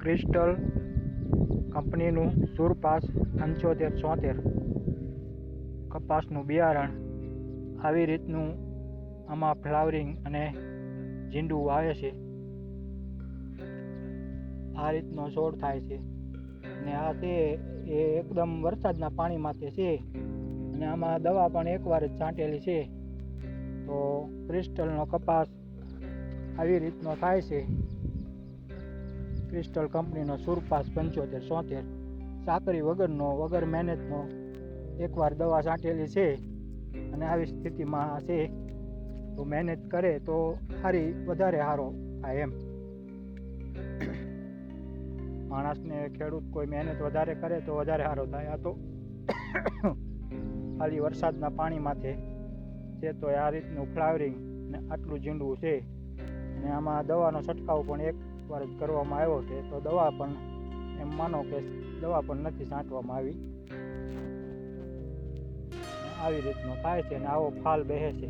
Crystal કંપનીનું સુરપાસ પંચોતેર ચોતેર. કપાસનું બિયારણ. આવી રીતનું આમાં ફ્લાવરિંગ અને ઝીંડું આવે છે. આ રીતનો છોડ થાય છે. અને આ છે એ એકદમ વરસાદના પાણીમાંથી છે. અને આમાં દવા પણ એકવાર જ છાંટેલી છે. તો ક્રિસ્ટલનો કપાસ આવી રીતનો થાય છે. ક્રિસ્ટલ કંપનીનો સુરપાસ પંચોતેર સોતેર. સાકરી વગરનો, વગર મહેનતનો. એકવાર દવા છાંટેલી છે અને આવી સ્થિતિમાં છે, તો મહેનત કરે તો સારી વધારે સારો થાય એમ. માણસને ખેડૂત કોઈ મહેનત વધારે કરે તો વધારે સારો થાય. આ તો ખાલી વરસાદના પાણીમાંથી છે તો આ રીતનું ફ્લાવરિંગ ને આટલું ઝીંડવું છે. અને આમાં દવાનો છંટકાવ પણ એક વાર જ કરવામાં આવ્યો છે, તો દવા પણ એમ માનો કે દવા પણ નથી છાંટવામાં આવી. આવી રીતનો થાય છે અને આવો ફાલ બેસે છે.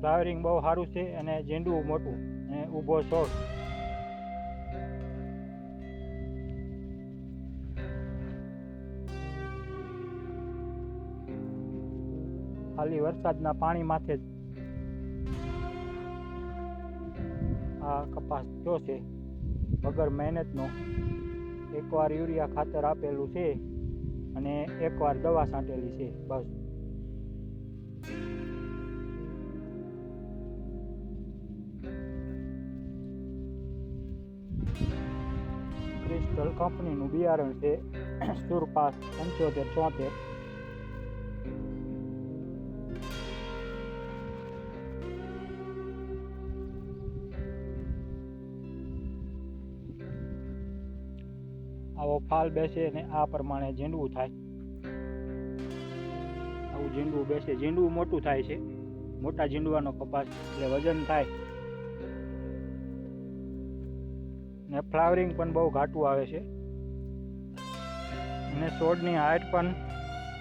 ફ્લાવરિંગ બહુ સારું છે અને ઝીંડવું મોટું અને ઊભો છોડ. ખાલી વરસાદના પાણી માથે જ આ કપાસ થયો છે. વગર મહેનતનો એકવાર યુરિયા ખાતર આપેલું છે અને એકવાર દવા છાંટેલી છે, બસ. ક્રિસ્ટલ કંપનીનું બિયારણ છે, સુરપાસ પંચોતેર, ચોતેર. આવો ફાલ બેસે ને આ પ્રમાણે ઝીંડવું થાય. આવું ઝીંડવું બેસે. ઝીંડવું મોટું થાય છે. મોટા ઝીંડવાનો કપાસ એટલે વજન થાય. ને ફ્લાવરિંગ પણ બહુ ઘાટું આવે છે. અને છોડની હાઈટ પણ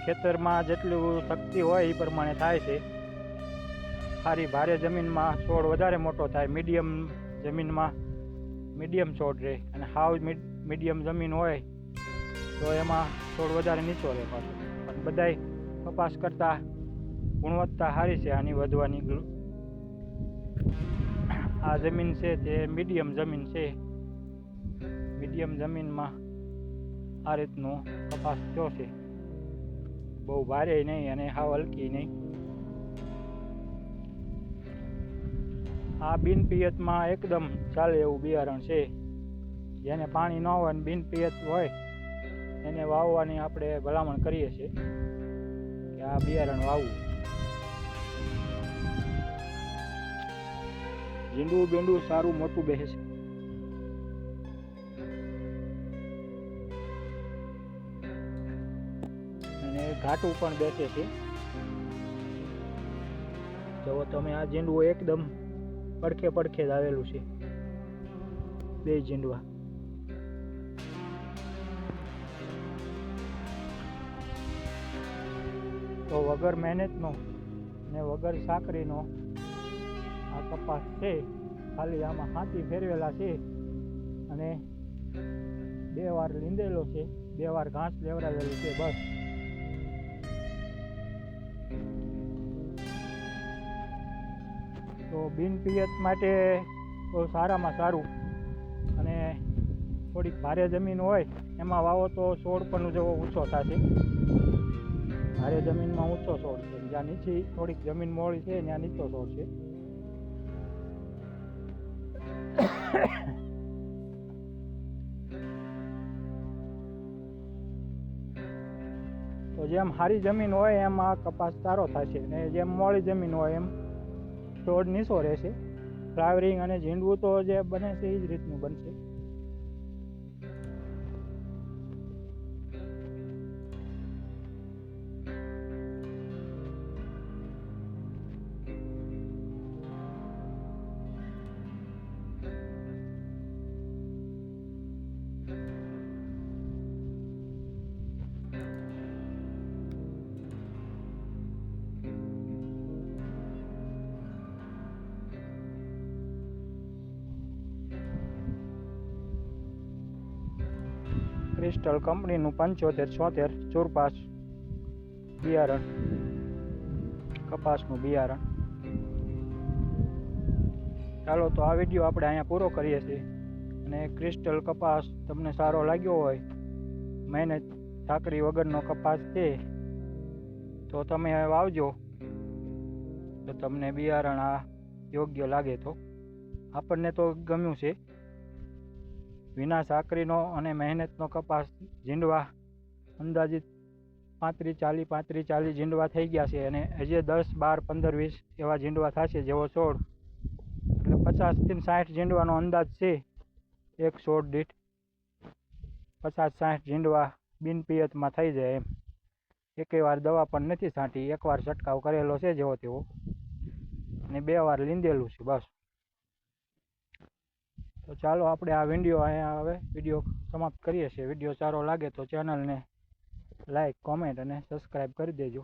ખેતરમાં જેટલું શક્તિ હોય એ પ્રમાણે થાય છે. સારી ભારે જમીનમાં છોડ વધારે મોટો થાય. મીડિયમ જમીનમાં મીડિયમ છોડ રહે. અને હાવ મીડિયમ જમીન હોય, તો એમાં છોડ વધારે નીચો રહે પણ બધાય કપાસ કરતાં ગુણવત્તા સારી છે આની વધવાની. આ જમીન છે તે મીડિયમ જમીન છે. મીડિયમ જમીનમાં આ રીતનો કપાસ થયો છે. બહુ ભારે નહીં અને હાવ હલકી નહીં. આ બિન એકદમ ચાલે એવું બિયારણ છે. જેને પાણી ન હોય અને બિન પિયત હોય, એને વાવવાની આપણે ભલામણ કરીએ છીએ કે આ બિયારણ વાવવું. ઝીંડું બીંડું સારું મોટું બેસે છે. અને ઘાટું પણ બેસે છે. જો તમે આ ઝીંડવું એકદમ પડખે પડખે જ આવેલું છે. બે ઝીંડવા. તો વગર મહેનતનો ને વગર સાકરીનો આ કપાસ છે. ખાલી આમાં હાથી ફેરવેલા છે અને બે વાર લીંદેલો છે. બે વાર ઘાસ લેવડાવેલું છે. બસ. તો બિન પિયત માટે બહુ સારામાં સારું. અને થોડીક ભારે જમીન હોય, એમાં વાવો તો છોડ પણ જેવો ઓછો થશે. જમીનમાં ઊંચો છોડ છે. જ્યાં નીચી થોડીક જમીન મોળી છે, ત્યાં નીચો છોડ છે. તો જેમ સારી જમીન હોય, એમ આ કપાસ સારો થશે ને જેમ મોડી જમીન હોય, એમ છોડ નીચો રહેશે. ફ્લાવરિંગ અને ઝીંડવું તો જે બને છે, એ જ રીતનું બનશે. ક્રિસ્ટલ કંપનીનું પંચોતેર, છોતેર, ચોરપાસ બિયારણ. કપાસનું બિયારણ. ચાલો તો આ વીડિયો આપણે અહીંયા પૂરો કરીએ છીએ. અને ક્રિસ્ટલ કપાસ તમને સારો લાગ્યો હોય, મહેનત સાકરી વગરનો કપાસ છે, તો તમે વાવજો. તો તમને બિયારણ આ યોગ્ય લાગે તો. આપણને તો ગમ્યું છે. વિના સાકરીનો અને મહેનતનો કપાસ ઝીંડવા અંદાજિત પાંત્રીસ ચાલીસ પાંત્રીસ ચાલીસ ઝીંડવા થઈ ગયા છે અને હજી દસ, બાર, પંદર, વીસ એવા ઝીંડવા થશે જેવો છોડ એટલે પચાસથી સાઠ ઝીંડવાનો અંદાજ છે. એક છોડ દીઠ પચાસ, સાઠ ઝીંડવા બિનપિયતમાં થઈ જાય એમ. એકે વાર દવા પણ નથી છાંટી એકવાર છંટકાવ કરેલો છે જેવો તેવો. અને બે વાર લીંદેલું છે, બસ. તો ચાલો આપણે આ વીડિયો અહીંયા હવે વીડિયો સમાપ્ત કરીએ છીએ. વીડિયો સારો લાગે તો ચેનલને લાઇક કોમેન્ટ અને સબસ્ક્રાઈબ કરી દેજો.